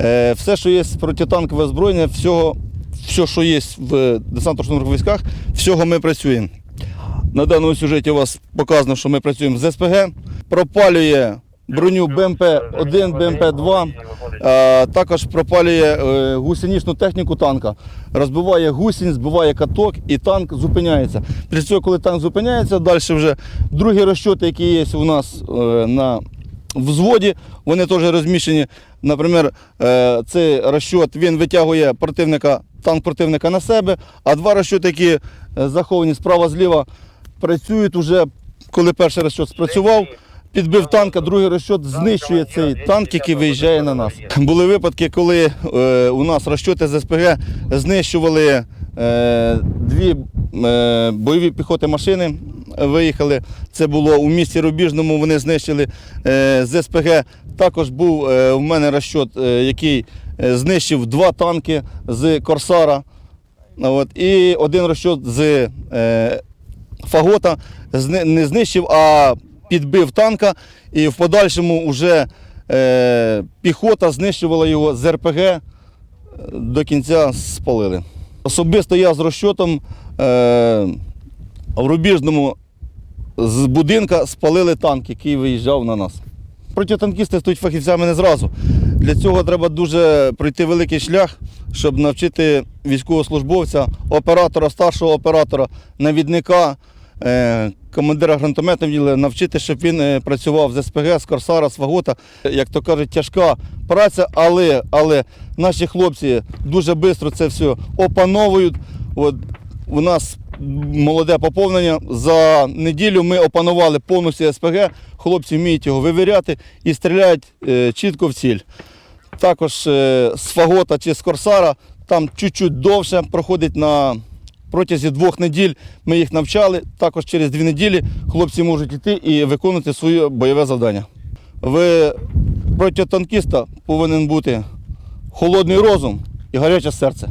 Е, Все, що є протитанкове озброєння, всього, все, що є в десантно-штурмових військах, всього ми працюємо. На даному сюжеті у вас показано, що ми працюємо з СПГ, пропалює броню БМП-1, БМП-2, також пропалює е, гусеничну техніку танка, розбиває гусінь, збиває каток і танк зупиняється. Після цього, коли танк зупиняється, далі вже другі розчоти, які є у нас е, на взводі, вони теж розміщені. Наприклад, е, цей розчот він витягує противника, танк противника на себе, а два розчоти, які е, заховані справа-зліва, працюють уже, коли перший розчот спрацював. Підбив танк, а другий розчот знищує цей танк, який виїжджає на нас. Були випадки, коли е, у нас розчоти з СПГ знищували е, дві е, бойові піхоти машини. Виїхали. Це було у місті Рубіжному. Вони знищили е, з СПГ. Також був е, у мене розчот, е, який знищив два танки з Корсара. От, і один розчот з Фагота не знищив, а підбив танка, і в подальшому вже піхота знищувала його з РПГ до кінця спалили. Особисто я з розчотом е, в Рубіжному з будинка спалили танк, який виїжджав на нас. Протитанкісти стають фахівцями не зразу. Для цього треба дуже пройти великий шлях, щоб навчити військовослужбовця, оператора, старшого оператора, навідника, е, командира гранатометного навчити, щоб він е, працював з СПГ, з Корсара, з Фагота. Як то кажуть, тяжка праця, але, але наші хлопці дуже швидко це все опановують. От у нас молоде поповнення. За неділю ми опанували повністю СПГ. Хлопці вміють його вивіряти і стріляють е, чітко в ціль. Також е, з Фагота чи з Корсара там чуть-чуть довше проходить на протязі двох неділь. Ми їх навчали. Також через дві неділі хлопці можуть йти і виконувати своє бойове завдання. В проти танкіста повинен бути холодний розум і гаряче серце.